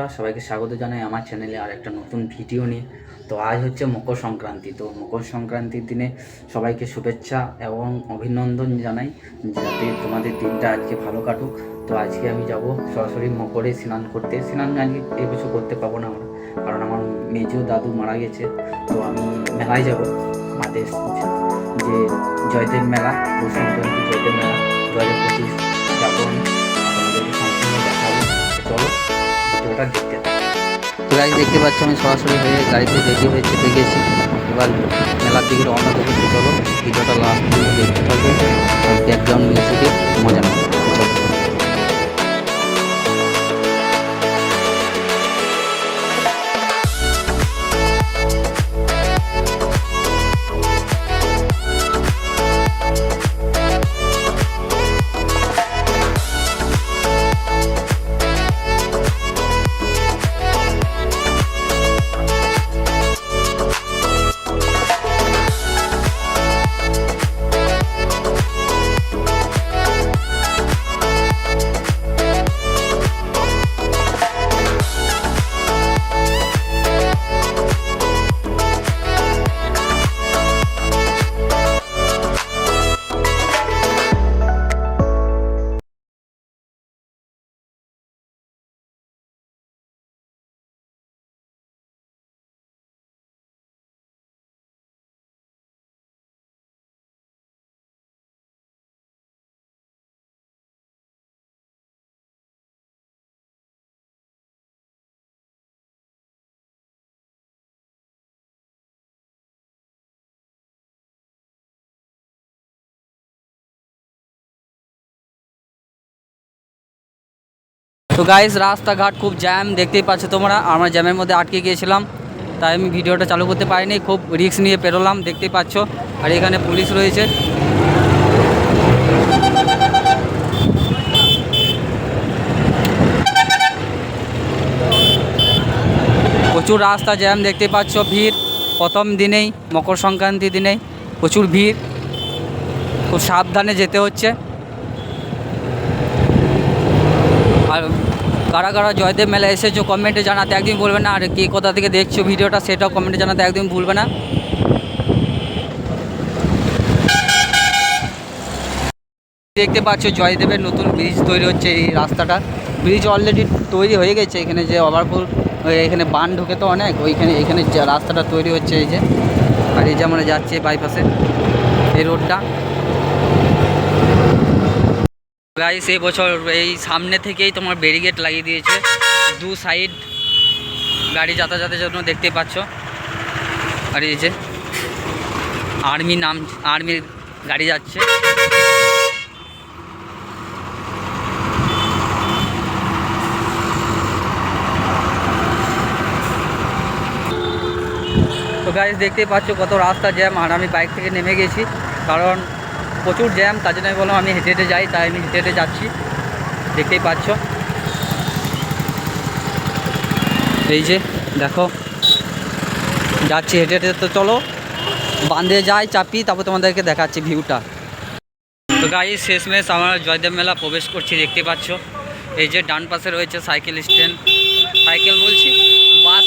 বন্ধুরা, সবাইকে স্বাগত জানাই আমার চ্যানেলে আর একটা নতুন ভিডিও নিয়ে। তো আজ হচ্ছে মকর সংক্রান্তি। তো মকর সংক্রান্তির দিনে সবাইকে শুভেচ্ছা এবং অভিনন্দন জানাই, যাতে তোমাদের দিনটা আজকে ভালো কাটুক। তো আজকে আমি যাব সরাসরি মকরে স্নান করতে। স্নান আজকে এই বছর করতে পারব না আমরা, কারণ আমার মেজো দাদু মারা গেছে। তো আমি মেলায় যাব, আমাদের যে জয়দেব মেলা পৌষ সংক্রান্তি জয়দেব মেলা, দু হাজার পঁচিশ ভিডিওটা দেখতে। তো গাড়ি দেখতে পাচ্ছ আমি সরাসরি হয়ে গাড়িতে রেডি হয়ে চেপে গেছি এবার মেলার দিকে অন্য দেবো তো চলো। ভিডিওটা লাস্ট দেখতে থাকবে। ব্যাকগ্রাউন্ড মিউজিকে মজা নেব তো গাইস রাস্তাঘাট খুব জ্যাম দেখতেই পাচ্ছ তোমরা। আমরা জ্যামের মধ্যে আটকে গিয়েছিলাম, তাই আমি ভিডিওটা চালু করতে পারিনি, খুব রিস্ক নিয়ে পেরোলাম, দেখতেই পাচ্ছ। আর এখানে পুলিশ রয়েছে। প্রচুর রাস্তা জ্যাম দেখতে পাচ্ছ, ভিড়। প্রথম দিনেই, মকর সংক্রান্তি দিনেই প্রচুর ভিড়। খুব সাবধানে যেতে হচ্ছে আর কারা কারা জয়দেব মেলা এসেছ কমেন্টে জানাতে একদিন বলবে না। আর কে কোথা থেকে দেখছ ভিডিওটা সেটাও কমেন্টে জানাতে একদিন ভুলবে না। দেখতে পাচ্ছ জয়দেবের নতুন ব্রিজ তৈরি হচ্ছে এই রাস্তাটা। ব্রিজ অলরেডি তৈরি হয়ে গেছে, এখানে যে ওভারপুল এখানে বান ঢোকে তো অনেক, ওইখানে, এখানে রাস্তাটা তৈরি হচ্ছে এই যে। আর এই যে আমরা যাচ্ছি বাইপাসে এই রোডটা গাইস এই বছর এই সামনে থেকেই তোমার ব্যারিকেড লাগিয়ে দিয়েছে। দু সাইড গাড়ি যাতায়াতের জন্য দেখতে পাচ্ছ। আর এই যে আর্মি নাম আর্মির গাড়ি যাচ্ছে। তো গাইস দেখতেই পাচ্ছ কত রাস্তা জ্যাম আর আমি বাইক থেকে নেমে গেছি। কারণ প্রচুর জ্যাম, তার জন্য আমি বললাম আমি হেঁটে হেঁটে যাই, তাই আমি হেঁটে হেঁটে যাচ্ছি। দেখতেই পাচ্ছ। এই যে, দেখো, যাচ্ছি হেঁটে হেঁটে, তো চলো, বাঁধে যাই চাপি তারপর তোমাদেরকে দেখাচ্ছি ভিউটা। তো গাড়ি শেষমেশ আমরা জয়দেব মেলা প্রবেশ করছি, দেখতে পাচ্ছ। এই যে ডান পাশে রয়েছে সাইকেল স্ট্যান্ড। সাইকেল বলছি, বাস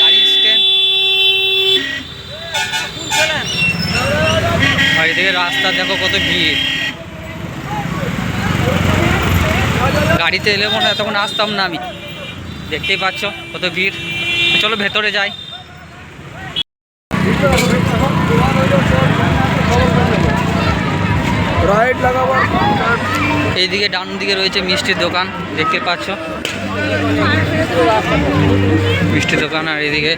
গাড়ি স্ট্যান্ড। আর এদিকে রাস্তা দেখো কত ভিড়। গাড়িতে এলে মনে হয় এতক্ষণ আসতাম না আমি। দেখতেই পাচ্ছ কত ভিড়। চলো ভেতরে যাই। এইদিকে ডান দিকে রয়েছে মিষ্টির দোকান দেখতে পাচ্ছ। মিষ্টির দোকান আর এদিকে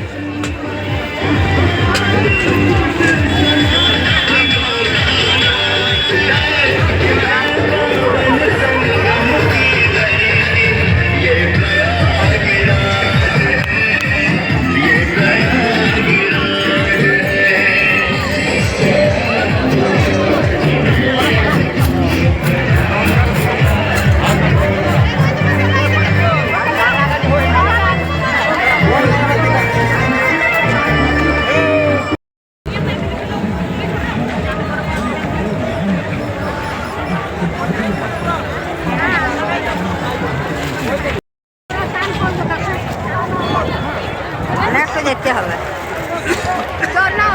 দেখতে হবে। চল না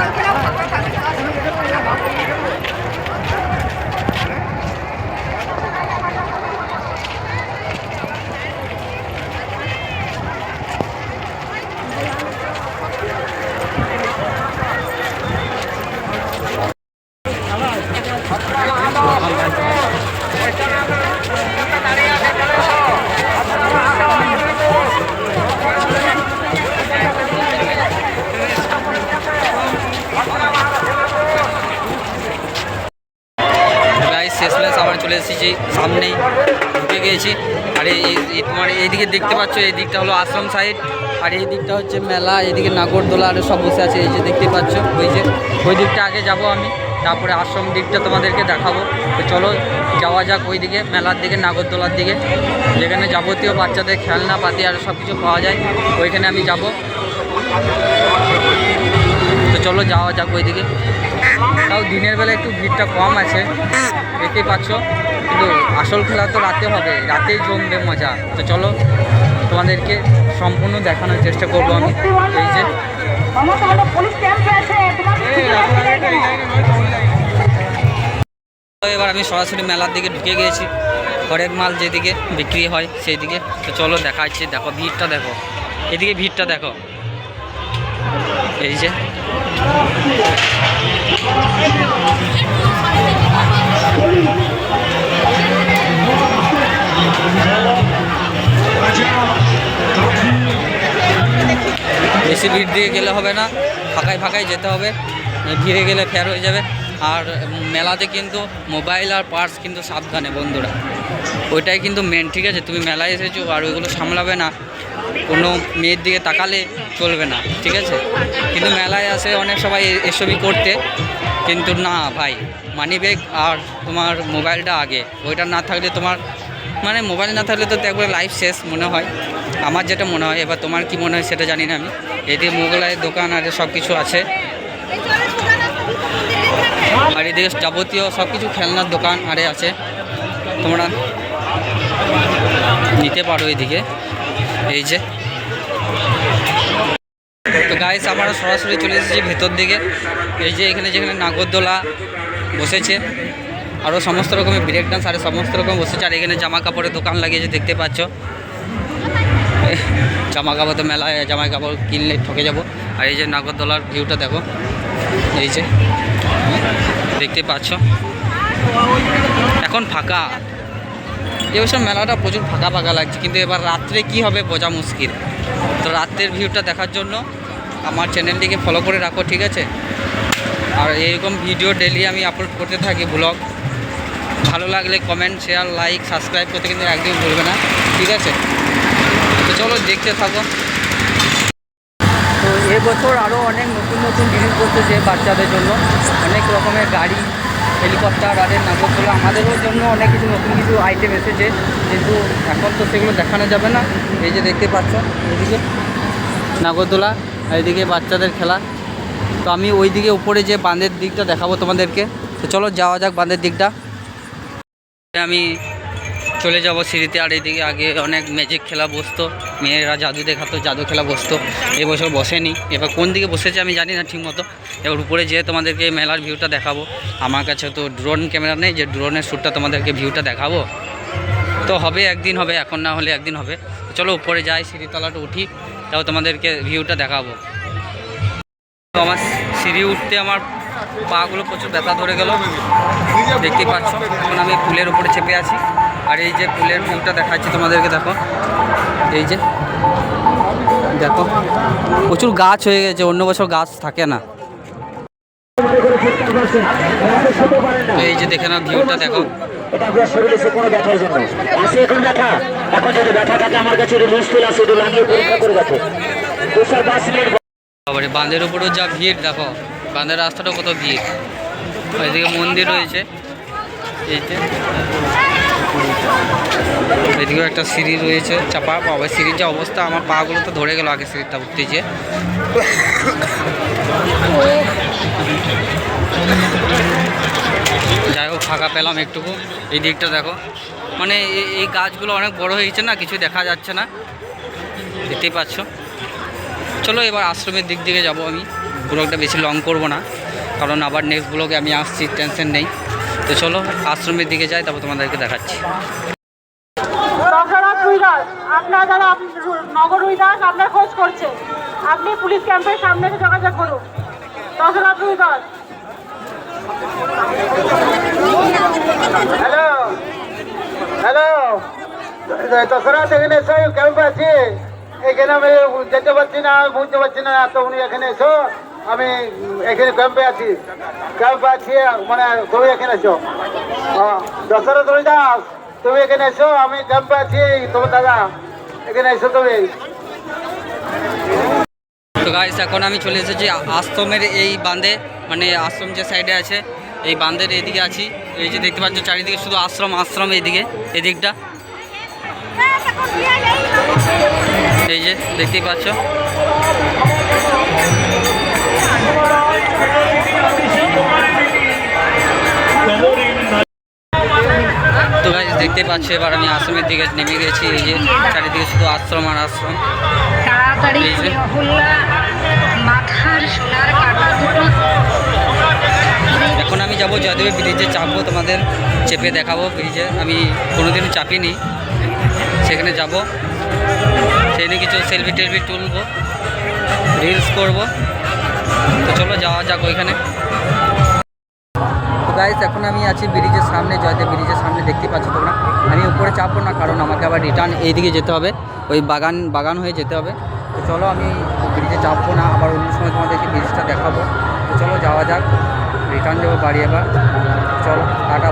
সামনেই ঢুকে গিয়েছি। আর এই তোমার এইদিকে দেখতে পাচ্ছ, এই দিকটা হলো আশ্রম সাইড আর এই দিকটা হচ্ছে মেলা, এইদিকে নাগরদোলা আর সব বসে আছে, এই যে দেখতে পাচ্ছ। ওই যে ওই দিকটা আগে যাব আমি, তারপরে আশ্রম দিকটা তোমাদেরকে দেখাবো। তো চলো, যাওয়া যাক ওই দিকে মেলার দিকে, নাগরদোলার দিকে। যেখানে যাবতীয় বাচ্চাদের খেলনা পাতি আর সব কিছু পাওয়া যায়, ওইখানে আমি যাব। তো চলো, যাওয়া যাক ওইদিকে। তাও দিনের বেলা একটু ভিড়টা কম আছে। দেখতেই পাচ্ছ। কিন্তু আসল খেলা তো রাতে হবে, রাতেই জমবে মজা। তো চলো, তোমাদেরকে সম্পূর্ণ দেখানোর চেষ্টা করব আমি। এই যে এবার আমি সরাসরি মেলার দিকে ঢুকে গিয়েছি। ঘরের মাল যেদিকে বিক্রি হয় সেই দিকে তো চলো দেখাচ্ছি দেখো ভিড়টা দেখো। এদিকে ভিড়টা দেখো। এই যে। বেশি ভিড় দিয়ে গেলে হবে না, ফাঁকায় ফাঁকায় যেতে হবে, ভিড়ে গেলে ফের হয়ে যাবে। আর মেলাতে কিন্তু মোবাইল আর পার্স কিন্তু সাবধানে বন্ধুরা। ওইটাই কিন্তু মেন ঠিক আছে? তুমি মেলায় এসেছ আর ওইগুলো সামলাবে না। কোনো মেয়ের দিকে তাকালে চলবে না, ঠিক আছে? কিন্তু মেলায় আসে অনেক সবাই এসবই করতে, কিন্তু না ভাই মানি ব্যাগ আর তোমার মোবাইলটা আগে। ওইটা না থাকলে তোমার মানে মোবাইল না থাকলে তো একবার লাইফ শেষ মনে হয়। আমার যেটা মনে হয়, এবার তোমার কি মনে হয় সেটা জানি না আমি। এদিকে মোগলাইয়ের দোকান আর সব কিছু আছে। আর এদিকে যাবতীয় সব কিছু খেলনার দোকান আরে আছে। তোমরা নিতে পারো এদিকে। এই যে। তো গাইস আমরা সরাসরি চলে এসেছি ভেতর দিকে। এই যে এখানে যেখানে নাগরদোলা বসেছে আরও সমস্ত রকমের ব্রেক ডান্স আর সমস্ত রকম বসেছে। আর এখানে জামা কাপড়ের দোকান লাগিয়েছে, দেখতে পাচ্ছ। জামা কাপড় তো মেলায় জামা কাপড় কিনলে ঠকে যাব। আর এই যে নাগরদোলার ভিউটা দেখো। এই যে, দেখতে পাচ্ছ। এখন ফাঁকা। এবছর মেলাটা প্রচুর ফাঁকা ফাঁকা লাগছে, কিন্তু এবার রাত্রে কি হবে বোঝা মুশকিল। তো রাত্রের ভিউটা দেখার জন্য আমার চ্যানেলটিকে ফলো করে রাখো, ঠিক আছে? আর এইরকম ভিডিও ডেলি আমি আপলোড করতে থাকি ব্লগ ভালো লাগলে কমেন্ট শেয়ার লাইক সাবস্ক্রাইব করতে কিন্তু একদম ভুলবে না, ঠিক আছে? তো চলো দেখতে থাকো। তো এবছর আরও অনেক নতুন নতুন জিনিস করতেছে বাচ্চাদের জন্য। অনেক রকমের গাড়ি হেলিকপ্টার আর নাগরদোলা, আমাদেরও জন্য অনেক কিছু, নতুন কিছু আইটেম এসেছে। কিন্তু এখন তো সেগুলো দেখানো যাবে না। এই যে দেখতে পাচ্ছ, এইদিকে নাগরদোলা, আর এইদিকে বাচ্চাদের খেলা। তো আমি ওই দিকে উপরে যে বাঁধের দিকটা দেখাবো তোমাদেরকে। তো চলো যাওয়া যাক বাঁধের দিকটা। আমি চলে যাব সিঁড়িতে, আর এইদিকে আগে অনেক ম্যাজিক খেলা বসতো। মেয়েরা জাদু দেখাতো, জাদু খেলা বসতো, এবছর বসেনি। এবার কোন দিকে বসেছে আমি জানি না ঠিকমতো এবার উপরে যেয়ে তোমাদেরকে মেলার ভিউটা দেখাবো। আমার কাছে তো ড্রোন ক্যামেরা নেই, যে ড্রোনের শ্যুটটা তোমাদেরকে ভিউটা দেখাবো। তো হবে, একদিন হবে, এখন না হলে একদিন হবে। চলো উপরে যাই, সিঁড়িতলাটা উঠি, তাও তোমাদেরকে ভিউটা দেখাবো। তো আমার সিঁড়ি উঠতে আমার পাগুলো প্রচুর ব্যথা ধরে গেল। দেখতেই পাচ্ছ, এখন আমি পুলের উপরে চেপে আছি। আর এই যে পুলের ভিউটা দেখাচ্ছি তোমাদেরকে, দেখো। এই যে, দেখো, প্রচুর গাছ হয়ে গেছে, অন্য বছর গাছ থাকে না। এই যে দেখে না ভিউটা, দেখো। বাঁধের উপরেও যা ভিড়, দেখো, বাঁধের রাস্তাটাও কত ভিড়। এদিকে মন্দির রয়েছে। এই যে এদিকেও একটা সিঁড়ি রয়েছে, চাপা, বাবা সিঁড়ির যে অবস্থা, আমার পাগুলো তো ধরে গেল আগে সিঁড়িটা উঠতে যে যাই হোক, ফাঁকা পেলাম একটুকু। এই দিকটা দেখো। মানে এই গাছগুলো অনেক বড় হয়েছে না, কিছু দেখা যাচ্ছে না। দেখতেই পাচ্ছ। চলো এবার আশ্রমের দিক দিকে যাব আমি। ব্লগটা বেশি লং করব না, কারণ আবার নেক্সট ব্লগে আমি আসছি টেনশন নেই। তো চলো আশ্রমের দিকে যাই তারপর তোমাদেরকে দেখাচ্ছি। দশরথ রুইদাস। আপনার দ্বারা নগর রুইদাস আপনার খোঁজ করছে। আপনি পুলিশ ক্যাম্পের সামনে এসে যোগাযোগ করুন। দশরথ রুইদাস। হ্যালো। হ্যালো। দশরা এখানে এসো ক্যাম্প আছে। এখানে আমি যেতে পারছি না বুঝতে পারছি না তো উনি এখানে এসো। আমি এখানে ক্যাম্পে আছি। ক্যাম্পে আছি মানে তুমি এখানে এসো। হ্যাঁ, দশরথ রবিদাস তুমি এখানে এসো আমি ক্যাম্পে আছি তোমার দাদা এখানে এসো তুমি। গাইস এখন আমি চলে এসেছি আশ্রমের এই বাঁধে মানে আশ্রম যে সাইডে আছে এই বাঁধের এদিকে আছি। এই যে দেখতে পাচ্ছ চারিদিকে শুধু আশ্রম আশ্রম এইদিকে এদিকটা। এই যে দেখতেই পাচ্ছ। তো গাইস দেখতে পাচ্ছ এবার আমি আশ্রমের দিকে নেমে গেছি এই যে চারিদিকে শুধু আশ্রম আর আশ্রম। তাড়াতাড়ি মাথার সোনার এখন আমি যাব জয়দেবের ব্রিজে চাপবো তোমাদের চেপে দেখাবো ব্রিজে। আমি কোনোদিনও চাপিনি সেখানে যাব। সেখানে কিছু সেলফি টেলফি তুলবো রিলস করব। তো চলো যাওয়া যাক ওইখানে। গাইস এখন আমি আছি ব্রিজের সামনে, জয়দেব ব্রিজের সামনে, দেখতে পাচ্ছ তোমরা। আমি উপরে চাপবো না, কারণ আমাকে আবার রিটার্ন এইদিকে যেতে হবে। ওই বাগান বাগান হয়ে যেতে হবে। তো চলো, আমি ব্রিজে চাপবো না, আবার অন্য সময় তোমাদেরকে ব্রিজটা দেখাবো। তো চলো, যাওয়া যাক। রিটার্ন যাব বাড়ি আবার। চলো, টাটা।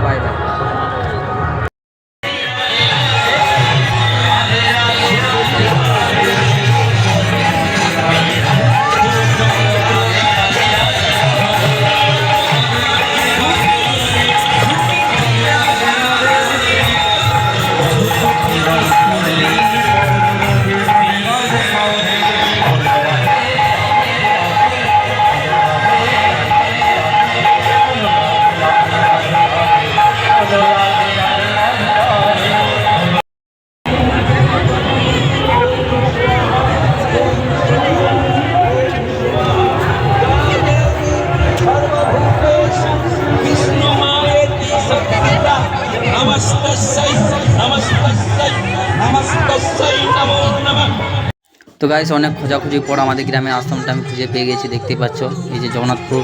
তো গাইস অনেক খোঁজাখুঁজির পর আমাদের গ্রামের আশ্রমটা আমি খুঁজে পেয়ে গেছি, দেখতে পাচ্ছ। এই যে জগন্নাথপুর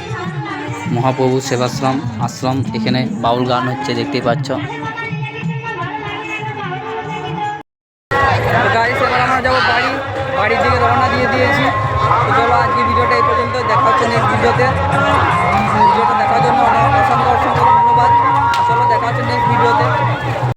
মহাপ্রভু সেবাশ্রম, আশ্রম, এখানে বাউল গান হচ্ছে, দেখতে পাচ্ছ।